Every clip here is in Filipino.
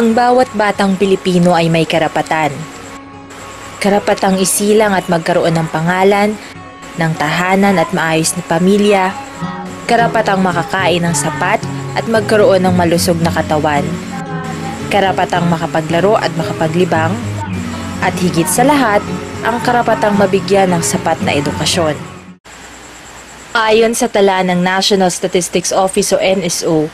Ang bawat batang Pilipino ay may karapatan. Karapatang isilang at magkaroon ng pangalan, ng tahanan at maayos na pamilya, karapatang makakain ng sapat at magkaroon ng malusog na katawan, karapatang makapaglaro at makapaglibang, at higit sa lahat, ang karapatang mabigyan ng sapat na edukasyon. Ayon sa tala ng National Statistics Office o NSO,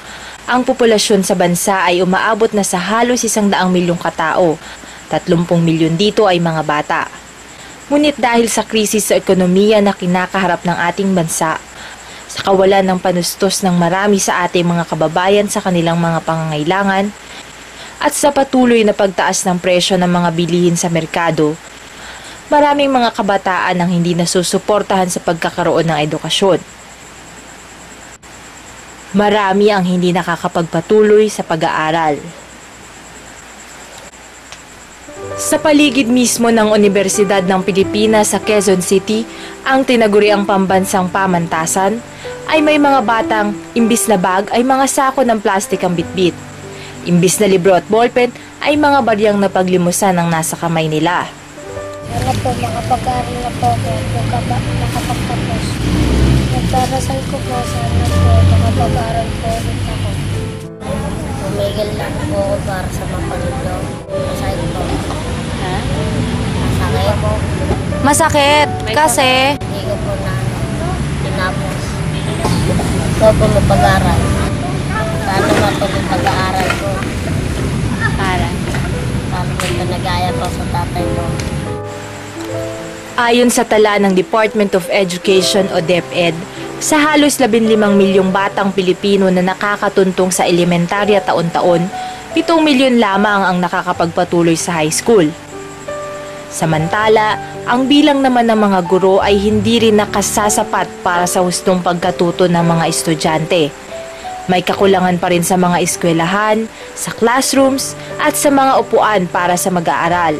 ang populasyon sa bansa ay umaabot na sa halos isang daang milyong katao. 30 milyon dito ay mga bata. Ngunit dahil sa krisis sa ekonomiya na kinakaharap ng ating bansa, sa kawalan ng panustos ng marami sa ating mga kababayan sa kanilang mga pangangailangan, at sa patuloy na pagtaas ng presyo ng mga bilihin sa merkado, maraming mga kabataan ang hindi nasusuportahan sa pagkakaroon ng edukasyon. Marami ang hindi nakakapagpatuloy sa pag-aaral. Sa paligid mismo ng Universidad ng Pilipinas sa Quezon City, ang tinaguriang pambansang pamantasan, ay may mga batang imbis na bag ay mga sako ng plastik ang bitbit. Imbis na libro at ballpen ay mga baryang na paglimusan ang nasa kamay nila. Sana po makapag-aaral na po ako makapagtapos. Nagdarasal ko po sana makapag-aaral po ulit ako. Tumigil lang po ako para sa mapanood ko. Masakit po. Ha? Masakit po. Masakit kasi Hindi ko po na ano, tinapos. Ikaw po mapag-aaral. Sana matuloy pag-aaral ko. para. Sana po nagaya po sa tatay ko. Ayon sa tala ng Department of Education o DepEd, sa halos 15 milyong batang Pilipino na nakakatuntong sa elementarya taon-taon, 7 milyon lamang ang nakakapagpatuloy sa high school. Samantala, ang bilang naman ng mga guro ay hindi rin nakasasapat para sa hustong pagkatuto ng mga estudyante. May kakulangan pa rin sa mga eskwelahan, sa classrooms, at sa mga upuan para sa mag-aaral.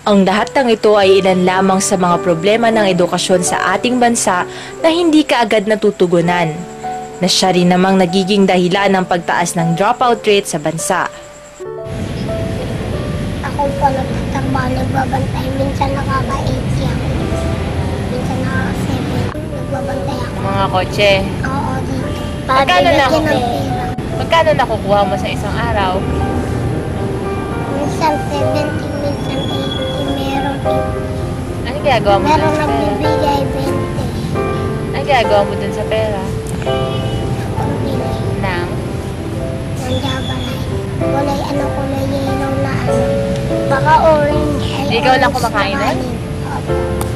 Ang lahat ng ito ay ilan lamang sa mga problema ng edukasyon sa ating bansa na hindi kaagad natutugunan, na siya rin namang nagiging dahilan ng pagtaas ng dropout rate sa bansa. Ako po nagtatrabaho, nagbabantay. Minsan nakaka-80 ako. Minsan nakaka-7. Nagbabantay ako. Mga kotse. Oo, dito. Magkano na ako? Magkano nakukuha mo sa isang araw? Minsan 70, minsan 80. Ano ginagawa mo meron dun sa pera? nagbibigay 20. Ano ginagawa mo dun sa pera? Pambili. Nang? Ng jabalay. Kulay ano, kulay yellow na ano. Baka orange. Ay, Ikaw lang orange kumakain na nun? kanin. Opo.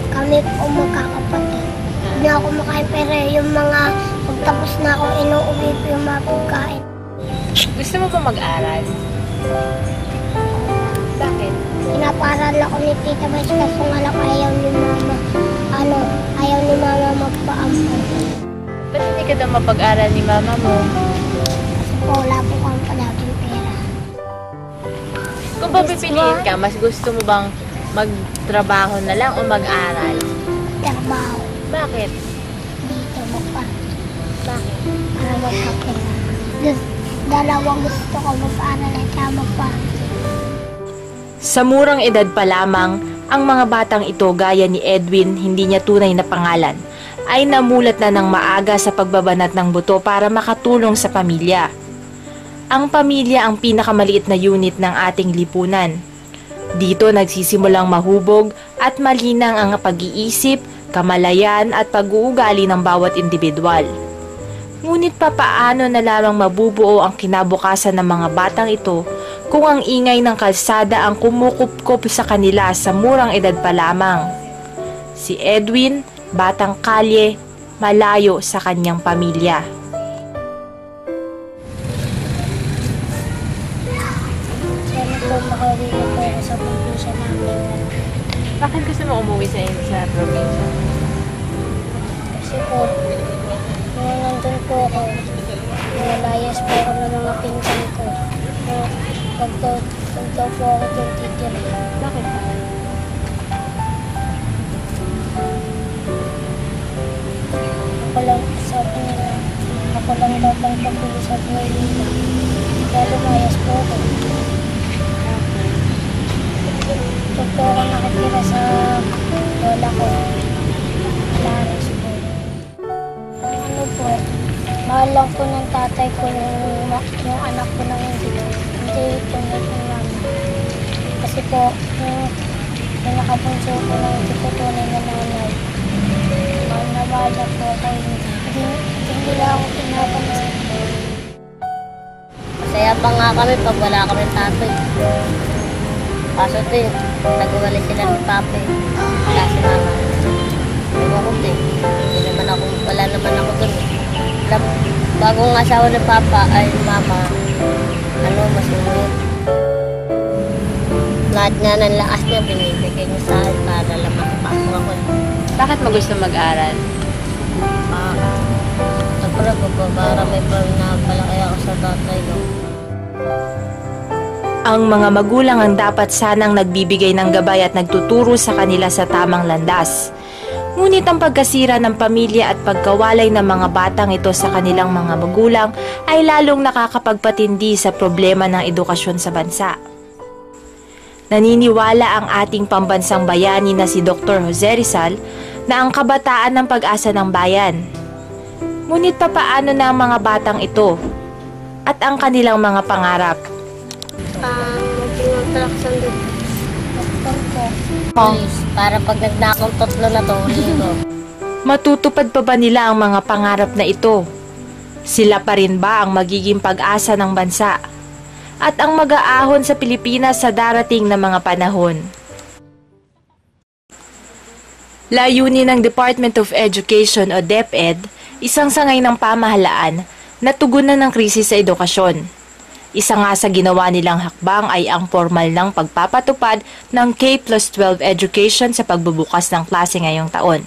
Kami po magkakapatid. Hindi ako kumakain pero yung mga pagtapos na ako inuuwi ko yung mga pagkain. Gusto mo ba mag-aral? Pinaparal ako ni Tita Bes kaso nga lang ayaw ni Mama. Ano, ayaw ni Mama magpaampon. Ba't hindi ka daw mapag-aral ni mama mo? Kasi po wala po kang palaging pera. Kung papipiliin ka, mas gusto mo bang magtrabaho na lang o mag-aral? Trabaho Bakit? dito magpa. Bakit? Para magkapera. Gus- Dalawang gusto ko mag-aaral at saka magpa. Sa murang edad pa lamang, ang mga batang ito gaya ni Edwin, hindi niya tunay na pangalan, ay namulat na ng maaga sa pagbabanat ng buto para makatulong sa pamilya. Ang pamilya ang pinakamaliit na unit ng ating lipunan. Dito nagsisimulang mahubog at malinang ang pag-iisip, kamalayan at pag-uugali ng bawat individual. Ngunit papaano na lamang mabubuo ang kinabukasan ng mga batang ito kung ang ingay ng kalsada ang kumukupkup sa kanila sa murang edad pa lamang? Si Edwin, batang kalye, malayo sa kanyang pamilya. Sana po makauwi na po ako sa probinsya namin. Bakit gusto mo umuwi sa, sa probinsya? Kasi po, nung nandun po ako, nalayas po ako ng mga pinsan ko. Uh, Huwag daw, po ako doon titira. Bakit? Ako lang, sabi nila, ako lang daw lang pagkulo sa buhay nila. Kaya lumayas po ako. Huwag daw ako nakatira sa lola ko. Laras po. Ano po, mahal lang po ng tatay ko yung, yung anak ko ng tunay ng mama. Kasi po, yung, yung nakapunso ko na hindi ko tunay na nanay. Mahal na na po ako. Hindi, hindi nila ako pinapansin. Masaya pa nga kami pag wala kami tatay. Kaso din, nagwali sila ni Papa. eh. Wala si Mama. Ewan ko din. Hindi naman ako, wala naman ako dun. eh. Bagong asawa ni Papa ay Mama, ano, masungit. Lahat nga ng lakas niya, binibigay niya sa akin para lang makapasok ako. Bakit mo gusto mag-aral? Ah, Siyempre, para may plan na palaki ako sa tatay ko. Ang mga magulang ang dapat sanang nagbibigay ng gabay at nagtuturo sa kanila sa tamang landas. Ngunit ang pagkasira ng pamilya at pagkawalay ng mga batang ito sa kanilang mga magulang ay lalong nakakapagpatindi sa problema ng edukasyon sa bansa. Naniniwala ang ating pambansang bayani na si Dr. Jose Rizal na ang kabataan ng pag-asa ng bayan. Ngunit papaano na ang mga batang ito at ang kanilang mga pangarap? Ah, maging attraction din. Doktor ko. Please, para pag nagnakong tatlo na to, huli ko. Matutupad pa ba nila ang mga pangarap na ito? Sila pa rin ba ang magiging pag-asa ng bansa? At ang mag-aahon sa Pilipinas sa darating na mga panahon? Layunin ng Department of Education o DepEd, isang sangay ng pamahalaan na tugunan ng krisis sa edukasyon. Isa nga sa ginawa nilang hakbang ay ang formal ng pagpapatupad ng K plus 12 education sa pagbubukas ng klase ngayong taon.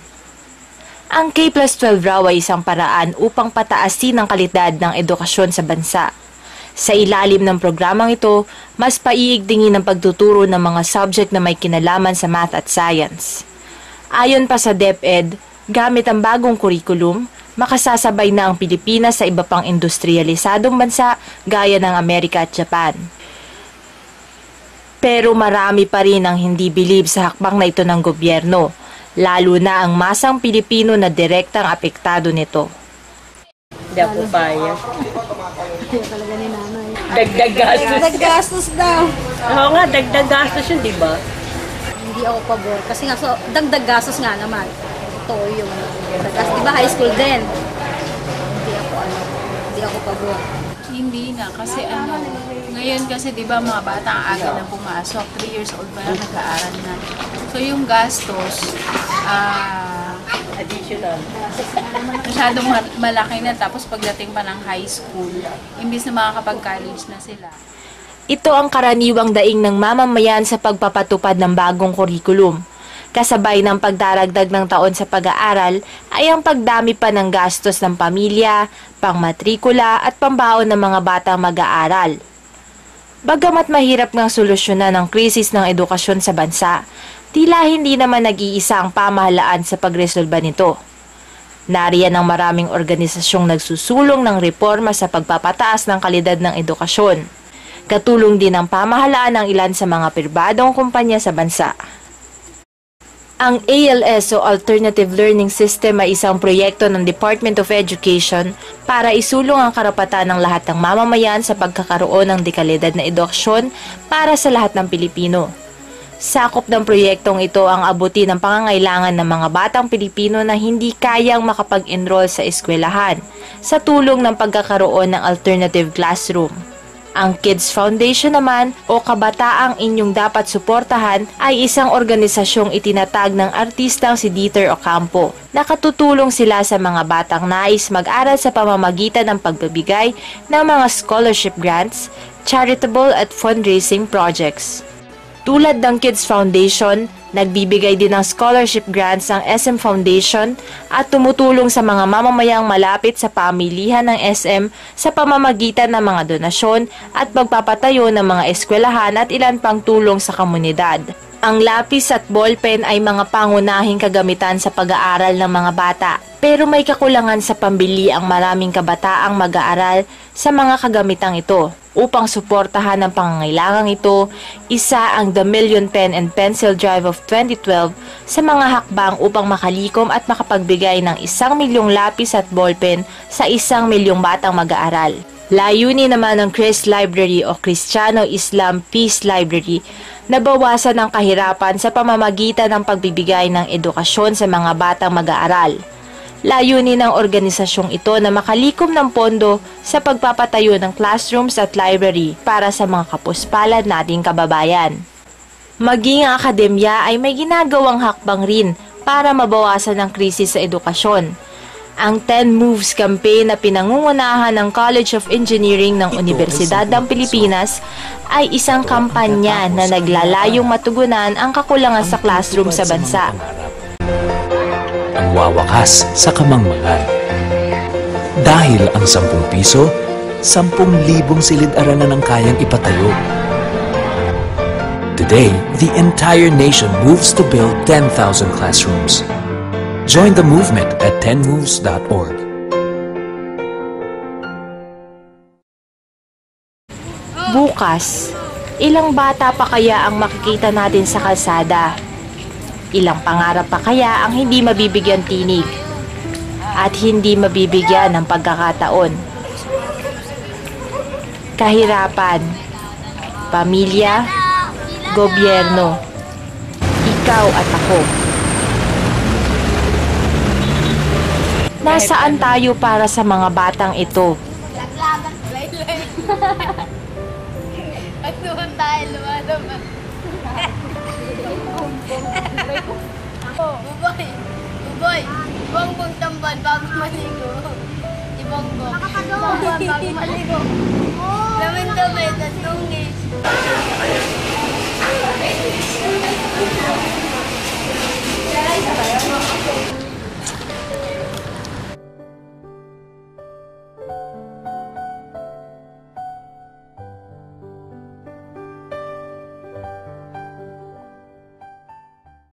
Ang K plus 12 raw ay isang paraan upang pataasin ang kalidad ng edukasyon sa bansa. Sa ilalim ng programang ito, mas paiigtingin ang pagtuturo ng mga subject na may kinalaman sa math at science. Ayon pa sa DepEd, gamit ang bagong kurikulum, makasasabay na ang Pilipinas sa iba pang industrialisadong bansa gaya ng Amerika at Japan. Pero marami pa rin ang hindi bilib sa hakbang na ito ng gobyerno, lalo na ang masang Pilipino na direktang apektado nito. Hindi ako payag. Dagdag gastos. Naggastos daw. Oo nga, dagdag gastos yun, di ba? Hindi ako pabor. Kasi nga, so, dagdag gastos nga naman. Ito yung dagdag gastos. Di ba high school din? Hindi ako ano. Hindi ako pabor. Hindi na kasi ano, ngayon kasi 'di ba mga bata ang aga na pumasok, 3 years old pa lang nag-aaral na. So yung gastos ah Additional. masyadong ma- malaki na tapos pagdating pa ng high school, imbis na makakapag-college na sila. Ito ang karaniwang daing ng mamamayan sa pagpapatupad ng bagong kurikulum. Kasabay ng pagdaragdag ng taon sa pag-aaral ay ang pagdami pa ng gastos ng pamilya, pangmatrikula at pambaon ng mga batang mag-aaral. Bagamat mahirap ng solusyonan ang krisis ng edukasyon sa bansa, tila hindi naman nag-iisa ang pamahalaan sa pagresolba nito. Nariyan ang maraming organisasyong nagsusulong ng reforma sa pagpapataas ng kalidad ng edukasyon. Katulong din ang pamahalaan ng ilan sa mga pribadong kumpanya sa bansa. Ang ALS o Alternative Learning System ay isang proyekto ng Department of Education para isulong ang karapatan ng lahat ng mamamayan sa pagkakaroon ng dekalidad na edukasyon para sa lahat ng Pilipino. Sakop ng proyektong ito ang abuti ng pangangailangan ng mga batang Pilipino na hindi kayang makapag-enroll sa eskwelahan sa tulong ng pagkakaroon ng alternative classroom. Ang Kids Foundation naman o kabataang inyong dapat suportahan ay isang organisasyong itinatag ng artistang si Dieter Ocampo. Nakatutulong sila sa mga batang nais mag-aral sa pamamagitan ng pagbibigay ng mga scholarship grants, charitable at fundraising projects. Tulad ng Kids Foundation, nagbibigay din ng scholarship grants ang SM Foundation at tumutulong sa mga mamamayang malapit sa pamilihan ng SM sa pamamagitan ng mga donasyon at pagpapatayo ng mga eskwelahan at ilan pang tulong sa komunidad. Ang lapis at ballpen ay mga pangunahing kagamitan sa pag-aaral ng mga bata. Pero may kakulangan sa pambili ang maraming kabataang mag-aaral sa mga kagamitang ito. Upang suportahan ang pangangailangang ito, isa ang The Million Pen and Pencil Drive of 2012 sa mga hakbang upang makalikom at makapagbigay ng isang milyong lapis at ballpen sa isang milyong batang mag-aaral. Layunin naman ng Chris Library o Kristiyano Islam Peace Library na bawasan ang kahirapan sa pamamagitan ng pagbibigay ng edukasyon sa mga batang mag-aaral. Layunin ng organisasyong ito na makalikom ng pondo sa pagpapatayo ng classrooms at library para sa mga kapuspalad nating kababayan. Maging ang akademya ay may ginagawang hakbang rin para mabawasan ang krisis sa edukasyon. Ang 10 Moves campaign na pinangungunahan ng College of Engineering ng Universidad ng Pilipinas ay isang kampanya na naglalayong matugunan ang kakulangan sa classroom sa bansa. ang wawakas sa kamangmangan. Dahil ang 10 piso, 10,000 silid-aralan ang kayang ipatayo. Today, the entire nation moves to build 10,000 classrooms. Join the movement at 10moves.org. Bukas, ilang bata pa kaya ang makikita natin sa kalsada? Ilang pangarap pa kaya ang hindi mabibigyan tinig? At hindi mabibigyan ng pagkakataon? Kahirapan, pamilya, gobyerno, ikaw at ako. Nasaan tayo para sa mga batang ito? Buboy! Buboy! Bongbong tamban bago maligo. Ibongbong. Tamban bago maligo. Lamin damit at tungis.